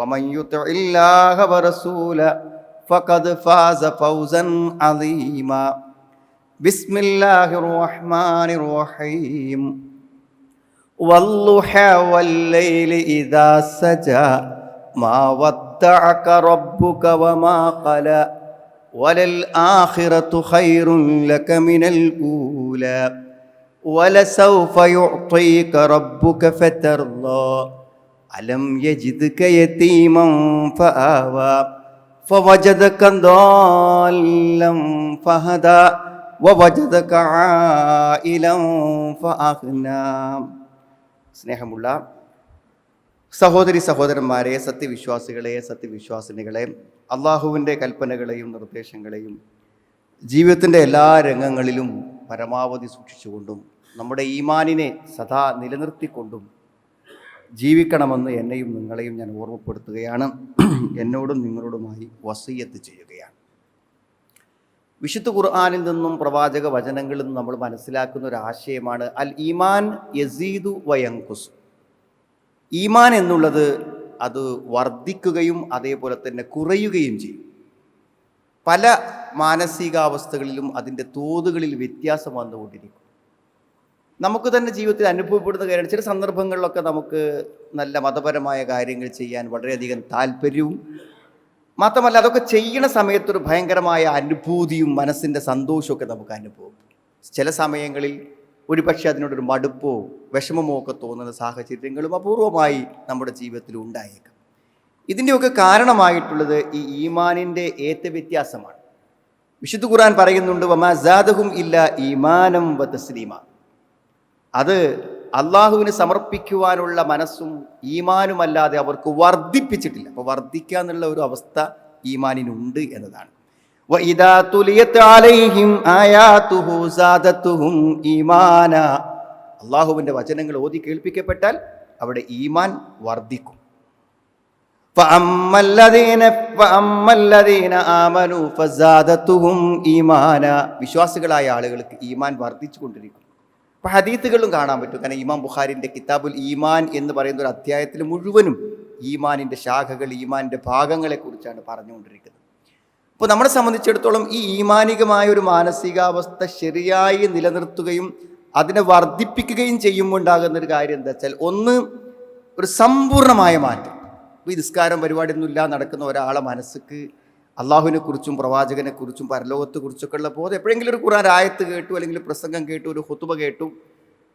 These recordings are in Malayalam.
ومن يطع الله ورسوله فقد فاز فوزا عظيما. بسم الله الرحمن الرحيم. والضحى والليل إذا سجى ما ودعك ربك وما قلى. وللآخرة خير لك من الأولى. ولسوف يعطيك ربك فترضى. ألم يجدك يتيما فآوى فوجدك ضالا فهدى ووجدك عائلا فأغنى സ്നേഹമുള്ള സഹോദരി സഹോദരന്മാരെ സത്യവിശ്വാസികളെ സത്യവിശ്വാസിനികളെ അള്ളാഹുവിൻ്റെ കൽപ്പനകളെയും നിർദ്ദേശങ്ങളെയും ജീവിതത്തിൻ്റെ എല്ലാ രംഗങ്ങളിലും പരമാവധി സൂക്ഷിച്ചുകൊണ്ടും നമ്മുടെ ഈമാനിനെ സദാ നിലനിർത്തിക്കൊണ്ടും ജീവിക്കണമെന്ന് എന്നെയും നിങ്ങളെയും ഞാൻ ഓർമ്മപ്പെടുത്തുകയാണ്. എന്നോടും നിങ്ങളോടുമായി വസയ്യത്ത് ചെയ്യുകയാണ്. വിശുദ്ധ ഖുർആാനിൽ നിന്നും പ്രവാചക വചനങ്ങളിൽ നിന്നും നമ്മൾ മനസ്സിലാക്കുന്ന ഒരു ആശയമാണ് അൽ ഈമാൻ യസീദു വയങ്കുസ് ഈമാൻ എന്നുള്ളത് അത് വർദ്ധിക്കുകയും അതേപോലെ തന്നെ കുറയുകയും ചെയ്യും. പല മാനസികാവസ്ഥകളിലും അതിന്റെ തോതുകളിൽ വ്യത്യാസം വന്നുകൊണ്ടിരിക്കും. നമുക്ക് തന്നെ ജീവിതത്തിൽ അനുഭവപ്പെടുന്ന കാര്യമാണ്. ചില സന്ദർഭങ്ങളിലൊക്കെ നമുക്ക് നല്ല മതപരമായ കാര്യങ്ങൾ ചെയ്യാൻ വളരെയധികം താല്പര്യവും മാത്രമല്ല അതൊക്കെ ചെയ്യണ സമയത്തൊരു ഭയങ്കരമായ അനുഭൂതിയും മനസ്സിന്റെ സന്തോഷമൊക്കെ നമുക്ക് അനുഭവം ചില സമയങ്ങളിൽ ഒരുപക്ഷെ അതിനോടൊരു മടുപ്പോ വിഷമമോ ഒക്കെ തോന്നുന്ന സാഹചര്യങ്ങളും അപൂർവമായി നമ്മുടെ ജീവിതത്തിൽ ഉണ്ടായേക്കാം. ഇതിന്റെയൊക്കെ കാരണമായിട്ടുള്ളത് ഈ ഈമാനിന്റെ ഏത്ത വ്യത്യാസമാണ് വിശുദ്ധ ഖുർആൻ പറയുന്നുണ്ട് വമാസാദഹും ഇല്ല ഈമാനം വ തസ്ലീമ. അത് അള്ളാഹുവിന് സമർപ്പിക്കുവാനുള്ള മനസ്സും ഈമാനുമല്ലാതെ അവർക്ക് വർദ്ധിപ്പിച്ചിട്ടില്ല അപ്പോൾ വർദ്ധിക്കുക എന്നുള്ള ഒരു അവസ്ഥ ഈമാനിനുണ്ട് എന്നതാണ് وَإِذَا تُلِيَتْ عَلَيْهِمْ آيَاتُهُ زَادَتْهُمْ إِيمَانًا അള്ളാഹുവിൻ്റെ വചനങ്ങൾ ഓതി കേൾപ്പിക്കപ്പെട്ടാൽ അവിടെ ഈമാൻ വർദ്ധിക്കും فأما الذين فأما الذين آمنوا فزادتهم إيمانا വിശ്വാസികളായ ആളുകൾക്ക് ഈമാൻ വർദ്ധിച്ചു കൊണ്ടിരിക്കും അപ്പോൾ ഹദീത്തുകളിലും കാണാൻ പറ്റും. കാരണം ഇമാം ബുഖാരിന്റെ കിതാബുൽ ഈമാൻ എന്ന് പറയുന്ന ഒരു അധ്യായത്തിൽ മുഴുവനും ഈമാനിന്റെ ശാഖകൾ ഈമാനിന്റെ ഭാഗങ്ങളെക്കുറിച്ചാണ് പറഞ്ഞുകൊണ്ടിരിക്കുന്നത്. അപ്പോൾ നമ്മളെ സംബന്ധിച്ചിടത്തോളം ഈ ഈമാനികമായ ഒരു മാനസികാവസ്ഥ ശരിയായി നിലനിർത്തുകയും അതിനെ വർദ്ധിപ്പിക്കുകയും ചെയ്യുമ്പോൾ ഉണ്ടാകുന്ന ഒരു കാര്യം എന്താ വെച്ചാൽ ഒന്ന് ഒരു സമ്പൂർണമായ മാറ്റം. ഇപ്പോൾ ഈ നിസ്കാരം പരിപാടിയൊന്നുമില്ല നടക്കുന്ന ഒരാളെ മനസ്സിക്ക് അള്ളാഹുവിനെ കുറിച്ചും പ്രവാചകനെ കുറിച്ചും പരലോകത്തെ കുറിച്ചൊക്കെ ഉള്ള ബോധം എപ്പോഴെങ്കിലും ഒരു ഖുറാൻ ആയത്ത് കേട്ടു അല്ലെങ്കിൽ പ്രസംഗം കേട്ടു ഒരു ഹുത്തുബ കേട്ടു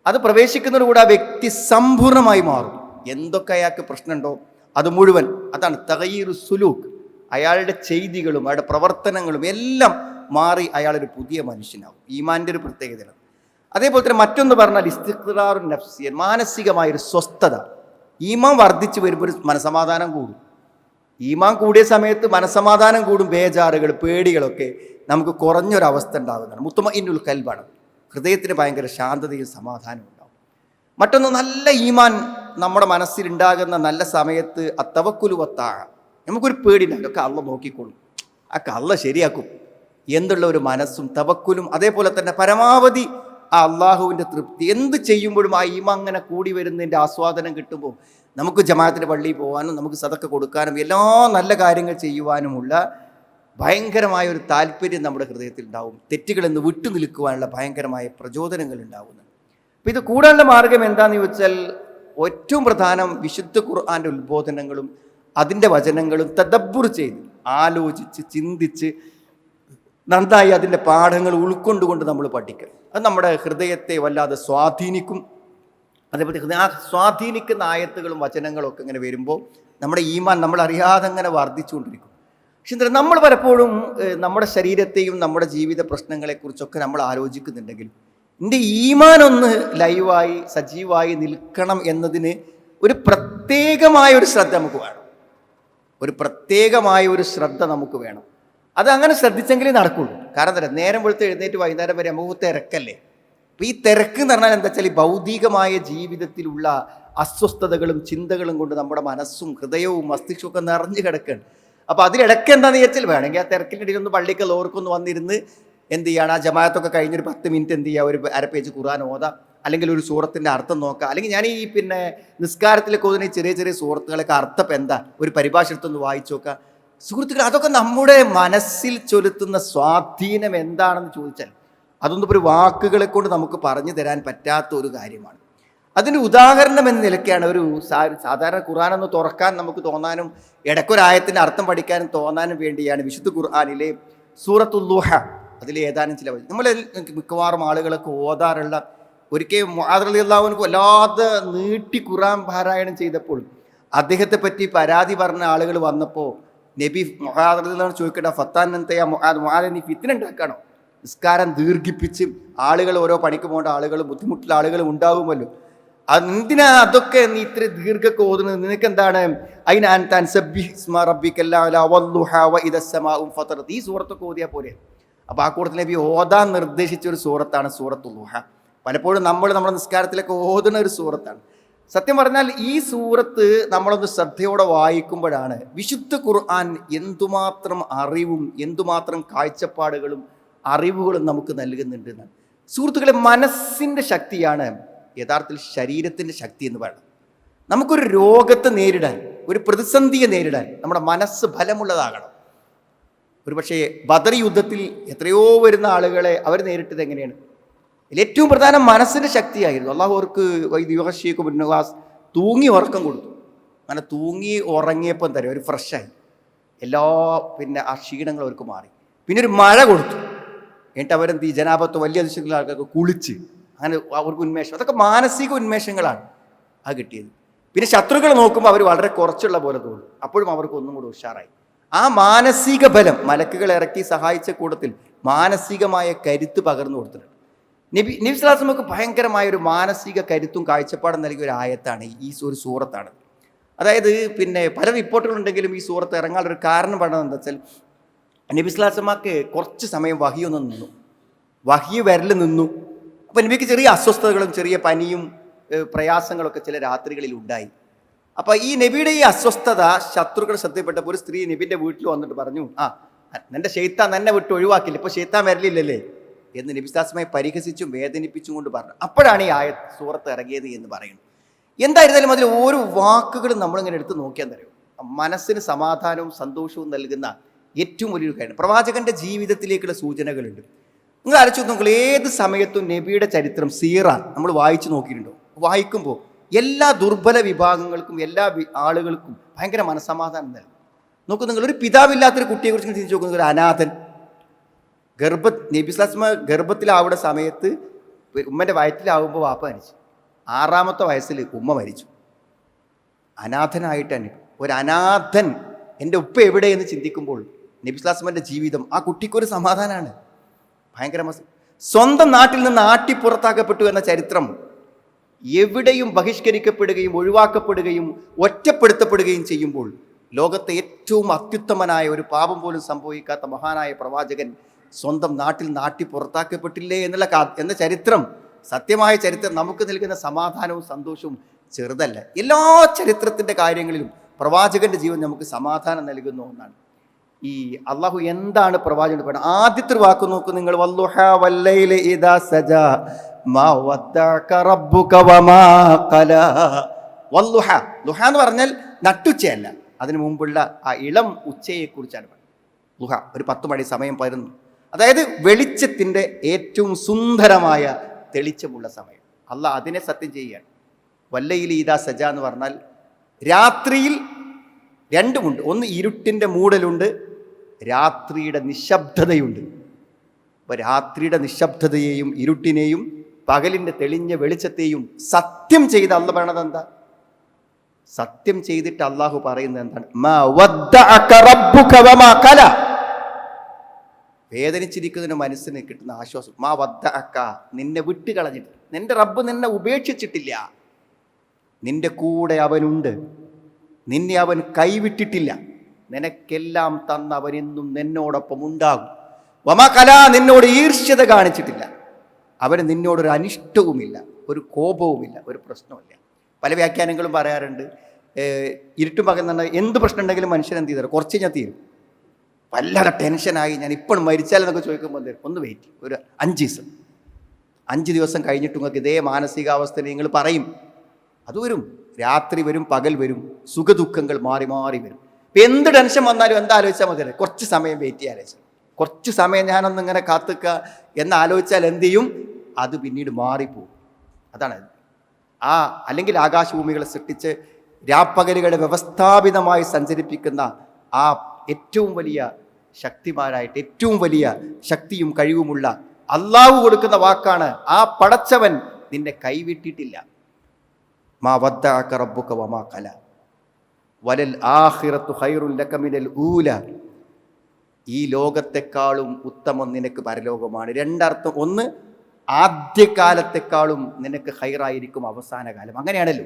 അത് പ്രവേശിക്കുന്നതോടുകൂടി ആ വ്യക്തി സമ്പൂർണമായി മാറും. എന്തൊക്കെ അയാൾക്ക് പ്രശ്നമുണ്ടോ? അത് മുഴുവൻ അതാണ് തകയീർ സുലൂക്ക്. അയാളുടെ ചെയ്തികളും അയാളുടെ പ്രവർത്തനങ്ങളും എല്ലാം മാറി അയാളൊരു പുതിയ മനുഷ്യനാവും. ഈമാന്റെ ഒരു പ്രത്യേകതയാണ്. അതേപോലെ തന്നെ മറ്റൊന്ന് പറഞ്ഞാൽ ഇസ്തിഖ്റാറു നഫ്സിയൻ മാനസികമായൊരു സ്വസ്ഥത. ഈമാൻ വർദ്ധിച്ചു വരുമ്പോൾ ഒരു മനസമാധാനം കൂടും. ഈമാൻ കൂടിയ സമയത്ത് മനസമാധാനം കൂടും ബേജാറുകൾ പേടികളൊക്കെ നമുക്ക് കുറഞ്ഞൊരവസ്ഥ ഉണ്ടാകുന്നതാണ്. മുത്തമ ഇന്നുൽ കൽബാണ് ഹൃദയത്തിന് ഭയങ്കര ശാന്തതയും സമാധാനവും ഉണ്ടാവും. മറ്റൊന്ന് നല്ല ഈമാൻ നമ്മുടെ മനസ്സിലുണ്ടാകുന്ന നല്ല സമയത്ത് അത്തവക്കുലുവത്താഴ നമുക്കൊരു പേടിയില്ല ഒക്കെ അള്ള നോക്കിക്കോളും. ഒക്കെ അള്ള ശരിയാക്കും. എന്നുള്ള ഒരു മനസ്സും തവക്കുലും അതേപോലെ തന്നെ പരമാവധി ആ അള്ളാഹുവിന്റെ തൃപ്തി. എന്ത് ചെയ്യുമ്പോഴും ആ ഈമ അങ്ങനെ കൂടി വരുന്നതിന്റെ ആസ്വാദനം കിട്ടുമ്പോൾ നമുക്ക് ജമാഅത്തിന്റെ പള്ളിയിൽ പോകാനും നമുക്ക് സതക്ക കൊടുക്കാനും എല്ലാ നല്ല കാര്യങ്ങൾ ചെയ്യുവാനുമുള്ള ഭയങ്കരമായ ഒരു താല്പര്യം നമ്മുടെ ഹൃദയത്തിൽ ഉണ്ടാവും തെറ്റുകളിൽ വിട്ടു നിൽക്കുവാനുള്ള ഭയങ്കരമായ പ്രചോദനങ്ങൾ ഉണ്ടാവുന്നു. അപ്പം ഇത് കൂടാനുള്ള മാർഗം എന്താണെന്ന് ചോദിച്ചാൽ ഏറ്റവും പ്രധാനം വിശുദ്ധ ഖുർആാന്റെ ഉത്ബോധനങ്ങളും അതിന്റെ വചനങ്ങളും തദബ്ബുർ ചെയ്ത് ആലോചിച്ച് ചിന്തിച്ച് നന്നായി അതിന്റെ പാഠങ്ങൾ ഉൾക്കൊണ്ടുകൊണ്ട് നമ്മൾ പഠിക്കണം. അത് നമ്മുടെ ഹൃദയത്തെ വല്ലാതെ സ്വാധീനിക്കും. അതേപോലെ ആ സ്വാധീനിക്കുന്ന ആയത്തുകളും വചനങ്ങളും ഒക്കെ ഇങ്ങനെ വരുമ്പോൾ നമ്മുടെ ഈമാൻ നമ്മൾ അറിയാതെ അങ്ങനെ വർദ്ധിച്ചുകൊണ്ടിരിക്കും. പക്ഷെ നമ്മൾ പലപ്പോഴും നമ്മുടെ ശരീരത്തെയും നമ്മുടെ ജീവിത പ്രശ്നങ്ങളെക്കുറിച്ചൊക്കെ നമ്മൾ ആലോചിക്കുന്നുണ്ടെങ്കിലും എന്റെ ഈമാനൊന്ന് ലൈവായി സജീവായി നിൽക്കണം എന്നതിന് ഒരു പ്രത്യേകമായ ഒരു ശ്രദ്ധ നമുക്ക് വേണം. ഒരു പ്രത്യേകമായ ഒരു ശ്രദ്ധ നമുക്ക് വേണം. അത് അങ്ങനെ ശ്രദ്ധിച്ചെങ്കിലേ നടക്കുള്ളൂ. കാരണം നേരം വെളുത്ത് എഴുന്നേറ്റ് വൈകുന്നേരം വരെ നമുക്ക് തിരക്കല്ലേ? ഈ തിരക്ക് എന്ന് പറഞ്ഞാൽ എന്താ വെച്ചാൽ ഈ ഭൗതികമായ ജീവിതത്തിലുള്ള അസ്വസ്ഥതകളും ചിന്തകളും കൊണ്ട് നമ്മുടെ മനസ്സും ഹൃദയവും മസ്തിഷ്കവും ഒക്കെ നിറഞ്ഞു കിടക്കുകയാണ്. അപ്പോൾ അതിലിടയ്ക്ക് എന്താണെന്ന് വിചാരിച്ചാൽ വേണമെങ്കിൽ ആ തിരക്കിന്റെ ഇടയിൽ ഒന്ന് പള്ളിക്ക് ലോർക്കൊന്ന് വന്നിരുന്ന് എന്ത് ചെയ്യണം? ആ ജമാഅത്തൊക്കെ കഴിഞ്ഞൊരു പത്ത് മിനിറ്റ് എന്ത് ചെയ്യുക? ഒരു അര പേജ് ഖുർആൻ ഓതാം. അല്ലെങ്കിൽ ഒരു സൂറത്തിന്റെ അർത്ഥം നോക്കുക അല്ലെങ്കിൽ ഞാൻ ഈ പിന്നെ നിസ്കാരത്തിലൊക്കെ ഓതുന്ന ചെറിയ ചെറിയ സൂറത്തുകളൊക്കെ അർത്ഥം എന്താ? ഒരു പരിഭാഷ എടുത്തൊന്ന് വായിച്ചു നോക്കുക സുഹൃത്തുക്കൾ അതൊക്കെ നമ്മുടെ മനസ്സിൽ ചൊലുത്തുന്ന സ്വാധീനം എന്താണെന്ന് ചോദിച്ചാൽ അതൊന്നും ഒരു വാക്കുകളെ കൊണ്ട് നമുക്ക് പറഞ്ഞു തരാൻ പറ്റാത്ത ഒരു കാര്യമാണ്. അതിന് ഉദാഹരണം എന്ന നിലയ്ക്കാണ് ഒരു സാധാരണ ഖുർആൻ ഒന്ന് തുറക്കാൻ നമുക്ക് തോന്നാനും ഇടയ്ക്കൊരായത്തിന്റെ അർത്ഥം പഠിക്കാനും തോന്നാനും വേണ്ടിയാണ് വിശുദ്ധ ഖുർആാനിലെ സൂറത്തുല്ലുഹ അതിലെ ഏതാനും ചില. നമ്മൾ മിക്കവാറും ആളുകളൊക്കെ ഓതാറുള്ള ഒരിക്കൽ മുഹാദുല്ലാവിനക്ക് വല്ലാതെ നീട്ടി ഖുറാൻ പാരായണം ചെയ്തപ്പോൾ അദ്ദേഹത്തെ പറ്റി പരാതി പറഞ്ഞ ആളുകൾ വന്നപ്പോൾ നബി മുഹാദുല്ലാന്ന് ചോദിക്കട്ടെ ഫത്താൻ എന്തയാ മുഹാദ് മുഹാദ് നീ ഫിത്തിന ഉണ്ടാക്കണോ? നിസ്കാരം ദീർഘിപ്പിച്ച് ആളുകൾ ഓരോ പണിക്ക് പോകേണ്ട ആളുകൾ ബുദ്ധിമുട്ടുള്ള ആളുകൾ ഉണ്ടാകുമല്ലോ. എന്തിനാ അതൊക്കെ നീ ഇത്ര ദീർഘക്ക് ഓതുന്നത്? നിനക്ക് എന്താണ് അതിനാൻ താൻ ഫതറത്. ഈ സൂറത്തൊക്കെ ഓതിയാൽ പോരെ. അപ്പോൾ ആ കൂട്ടത്തിൽ നബി ഓതാൻ നിർദ്ദേശിച്ച ഒരു സൂറത്താണ് സൂറത്ത് ലുഹ പലപ്പോഴും നമ്മൾ നമ്മുടെ നിസ്കാരത്തിലൊക്കെ ഓതുന്ന ഒരു സൂറത്താണ്. സത്യം പറഞ്ഞാൽ ഈ സൂറത്ത് നമ്മളൊന്ന് ശ്രദ്ധയോടെ വായിക്കുമ്പോഴാണ് വിശുദ്ധ ഖുർആൻ എന്തുമാത്രം അറിവും എന്തുമാത്രം കാഴ്ചപ്പാടുകളും അറിവുകളും നമുക്ക് നൽകുന്നുണ്ട് എന്നാണ് സുഹൃത്തുക്കളെ മനസ്സിന്റെ ശക്തിയാണ് യഥാർത്ഥത്തിൽ ശരീരത്തിന്റെ ശക്തി എന്ന് പറയുന്നത്. നമുക്കൊരു രോഗത്തെ നേരിടാൻ ഒരു പ്രതിസന്ധിയെ നേരിടാൻ നമ്മുടെ മനസ്സ് ഫലമുള്ളതാകണം. ഒരുപക്ഷേ ബദർ യുദ്ധത്തിൽ എത്രയോ വരുന്ന ആളുകളെ അവർ നേരിട്ടത് എങ്ങനെയാണ്? ഏറ്റവും പ്രധാനം മനസ്സിന്റെ ശക്തിയായിരുന്നു. അള്ളാഹു അവർക്ക് വൈദ്യുഷീക്ക് മുന്നവാസ് തൂങ്ങി ഉറക്കം കൊടുത്തു. അങ്ങനെ തൂങ്ങി ഉറങ്ങിയപ്പം തന്നെ ഒരു ഫ്രഷായി എല്ലാ പിന്നെ ആ ക്ഷീണങ്ങൾ അവർക്ക് മാറി. പിന്നെ ഒരു മഴ കൊടുത്തു. എന്നിട്ട് അവരെന്ത് ഈ ജനാപത്ത് വലിയ അതിശയങ്ങളുള്ള ആൾക്കാർക്ക് കുളിച്ച് അങ്ങനെ അവർക്ക് ഉന്മേഷം. അതൊക്കെ മാനസിക ഉന്മേഷങ്ങളാണ് ആ കിട്ടിയത്. പിന്നെ ശത്രുക്കൾ നോക്കുമ്പോൾ അവർ വളരെ കുറച്ചുള്ള പോലെ തോന്നും. അപ്പോഴും അവർക്ക് ഒന്നും കൂടി ഉഷാറായി. ആ മാനസിക ബലം മലക്കുകൾ ഇറക്കി സഹായിച്ച കൂട്ടത്തിൽ മാനസികമായ കരുത്ത് പകർന്നു കൊടുത്തിട്ടുണ്ട്. നബി നബി സ്ലാസ്മക്ക് ഭയങ്കരമായ ഒരു മാനസിക കരുത്തും കാഴ്ചപ്പാടും നൽകിയ ഒരു ആയത്താണ് ഈ ഒരു സൂറത്താണ്. അതായത് പിന്നെ പല റിപ്പോർട്ടുകളുണ്ടെങ്കിലും ഈ സൂറത്ത് ഇറങ്ങാനുള്ള ഒരു കാരണം പറഞ്ഞത് എന്താ വെച്ചാൽ നബി സ്ലാസ്മക്ക് കുറച്ച് സമയം വഹിയൊന്ന് നിന്നു. വഹി വരൽ നിന്നു. അപ്പോൾ നബിക്ക് ചെറിയ അസ്വസ്ഥതകളും ചെറിയ പനിയും പ്രയാസങ്ങളൊക്കെ ചില രാത്രികളിൽ ഉണ്ടായി. അപ്പോൾ ഈ നബിയുടെ ഈ അസ്വസ്ഥത ശത്രുക്കൾ ശ്രദ്ധപ്പെട്ടപ്പോൾ ഒരു സ്ത്രീ നബിന്റെ വീട്ടിൽ വന്നിട്ട് പറഞ്ഞു ആ നിന്റെ ഷെയ്ത്താൻ തന്നെ വിട്ട് ഒഴിവാക്കില്ല. ഇപ്പോൾ ഷെയ്ത്താൻ വരലില്ലല്ലേ? എന്ന് നബിസ്ലാസമായി പരിഹസിച്ചും വേദനിപ്പിച്ചും കൊണ്ട് പറഞ്ഞു. അപ്പോഴാണ് ഈ ആയ സൂറത്ത് ഇറങ്ങിയത് എന്ന് പറയുന്നത്. എന്തായിരുന്നാലും അതിൽ ഓരോ വാക്കുകളും നമ്മളിങ്ങനെ എടുത്ത് നോക്കിയാൽ തരും മനസ്സിന് സമാധാനവും സന്തോഷവും നൽകുന്ന ഏറ്റവും വലിയൊരു കാര്യം. പ്രവാചകന്റെ ജീവിതത്തിലേക്കുള്ള സൂചനകളുണ്ട്. നിങ്ങൾ അരച്ചു നോക്കുക ഏത് സമയത്തും നബിയുടെ ചരിത്രം സീറ നമ്മൾ വായിച്ചു നോക്കിയിട്ടുണ്ടോ? വായിക്കുമ്പോൾ എല്ലാ ദുർബല വിഭാഗങ്ങൾക്കും എല്ലാ ആളുകൾക്കും ഭയങ്കര മനസമാധാനം നൽകും. നോക്കൂ നിങ്ങൾ ഒരു പിതാവില്ലാത്തൊരു കുട്ടിയെക്കുറിച്ച് ചിന്തിച്ച് നോക്കുന്നത് ഒരു അനാഥൻ. ഗർഭ നബിസ്ലാസ്മ ഗർഭത്തിലാവുന്ന സമയത്ത് ഉമ്മന്റെ വയറ്റിലാവുമ്പോൾ വാപ്പ മരിച്ചു. ആറാമത്തെ വയസ്സിൽ ഉമ്മ മരിച്ചു. അനാഥനായിട്ടാണ്. ഒരു അനാഥൻ എന്റെ ഉപ്പ എവിടെയെന്ന് ചിന്തിക്കുമ്പോൾ നബിസ്ലാസ്മന്റെ ജീവിതം ആ കുട്ടിക്കൊരു സമാധാനമാണ് ഭയങ്കര സ്വന്തം നാട്ടിൽ നിന്ന് ആട്ടി പുറത്താക്കപ്പെട്ടു എന്ന ചരിത്രം എവിടെയും ബഹിഷ്കരിക്കപ്പെടുകയും ഒഴിവാക്കപ്പെടുകയും ഒറ്റപ്പെടുത്തപ്പെടുകയും ചെയ്യുമ്പോൾ ലോകത്തെ ഏറ്റവും അത്യുത്തമനായ ഒരു പാപം പോലും സംഭവിക്കാത്ത മഹാനായ പ്രവാചകൻ സ്വന്തം നാട്ടിൽ നാട്ടി പുറത്താക്കപ്പെട്ടില്ലേ എന്നുള്ള എന്ന ചരിത്രം സത്യമായ ചരിത്രം നമുക്ക് നൽകുന്ന സമാധാനവും സന്തോഷവും ചെറുതല്ല. എല്ലാ ചരിത്രത്തിന്റെ കാര്യങ്ങളിലും പ്രവാചകന്റെ ജീവൻ നമുക്ക് സമാധാനം നൽകുന്ന ഒന്നാണ്. ഈ അള്ളാഹു എന്താണ് പ്രവാചകൻ പറയുന്നത് ആദ്യത്തെ ഒരു വാക്ക് നോക്കൂ നിങ്ങൾ. എന്ന് പറഞ്ഞാൽ നട്ടുച്ചയല്ല. അതിനു മുമ്പുള്ള ആ ഇളം ഉച്ചയെക്കുറിച്ചാണ് പറയുന്നത് ലുഹ ഒരു പത്ത് മണി സമയം പരുന്നു അതായത് വെളിച്ചത്തിന്റെ ഏറ്റവും സുന്ദരമായ തെളിച്ചമുള്ള സമയം. അള്ളാഹ് അതിനെ സത്യം ചെയ്യുകയാണ്. വല്ലയിൽ ഈദാ സജ എന്ന് പറഞ്ഞാൽ രാത്രിയിൽ രണ്ടുമുണ്ട്. ഒന്ന് ഇരുട്ടിന്റെ മൂടലുണ്ട് രാത്രിയുടെ നിശബ്ദതയുണ്ട്. അപ്പോൾ രാത്രിയുടെ നിശബ്ദതയെയും ഇരുട്ടിനെയും പകലിന്റെ തെളിഞ്ഞ വെളിച്ചത്തെയും സത്യം ചെയ്ത് അല്ല പറയണത് എന്താ? സത്യം ചെയ്തിട്ട് അള്ളാഹു പറയുന്നത് എന്താണ്. വേദനിച്ചിരിക്കുന്നതിന് മനസ്സിന് കിട്ടുന്ന ആശ്വാസം. മാ വദ്ദ അക്ക നിന്നെ വിട്ട് കളഞ്ഞിട്ട് നിന്റെ റബ്ബ് നിന്നെ ഉപേക്ഷിച്ചിട്ടില്ല. നിന്റെ കൂടെ അവനുണ്ട്. നിന്നെ അവൻ കൈവിട്ടിട്ടില്ല. നിനക്കെല്ലാം തന്ന അവനെന്നും നിന്നോടൊപ്പം ഉണ്ടാകും. വമ കല നിന്നോട് ഈർഷ്യത കാണിച്ചിട്ടില്ല. അവന് നിന്നോടൊരു അനിഷ്ടവുമില്ല ഒരു കോപവുമില്ല ഒരു പ്രശ്നവുമില്ല. പല വ്യാഖ്യാനങ്ങളും പറയാറുണ്ട്. ഇരുട്ടും തന്നെ എന്ത് പ്രശ്നം ഉണ്ടെങ്കിലും മനുഷ്യൻ എന്ത് ചെയ്തു കുറച്ച് ഞാൻ തീരും. വല്ലാതെ ടെൻഷനായി ഞാൻ ഇപ്പോൾ മരിച്ചാലെന്നൊക്കെ ചോദിക്കുമ്പോൾ തരും? ഒന്ന് വെയിറ്റ് ഒരു അഞ്ച് ദിവസം. അഞ്ച് ദിവസം കഴിഞ്ഞിട്ട് നിങ്ങൾക്ക് ഇതേ മാനസികാവസ്ഥ നിങ്ങൾ പറയും. അത് വരും. രാത്രി വരും പകൽ വരും സുഖദുഃഖങ്ങൾ മാറി മാറി വരും. ഇപ്പം എന്ത് ടെൻഷൻ വന്നാലും എന്താ ആലോചിച്ചാൽ മതി കുറച്ച് സമയം വെയിറ്റ് ചെയ്യാൻ ആലോചിച്ചു. കുറച്ച് സമയം ഞാനൊന്ന് ഇങ്ങനെ കാത്തുക്കുക എന്ന് ആലോചിച്ചാൽ എന്ത് ചെയ്യും? അത് പിന്നീട് മാറിപ്പോവും. അതാണ്. ആ അല്ലെങ്കിൽ ആകാശഭൂമികളെ സൃഷ്ടിച്ച് രാപ്പകലുകളെ വ്യവസ്ഥാപിതമായി സഞ്ചരിപ്പിക്കുന്ന ആ ഏറ്റവും വലിയ ശക്തിമാരായിട്ട് ഏറ്റവും വലിയ ശക്തിയും കഴിവുമുള്ള അള്ളാഹു കൊടുക്കുന്ന വാക്കാണ് ആ പടച്ചവൻ നിന്നെ കൈവിട്ടിട്ടില്ല. മാ വദ്ദഅക റബ്ബുക വമാ ഖല വലൽ ആഖിറത്തു ഖൈറുൻ ലക മിനൽ ഊല. ഈ ലോകത്തെക്കാളും ഉത്തമം നിനക്ക് പരലോകമാണ്. രണ്ടർത്ഥം. ഒന്ന് ആദ്യകാലത്തെക്കാളും നിനക്ക് ഹൈറായിരിക്കും അവസാന കാലം. അങ്ങനെയാണല്ലോ.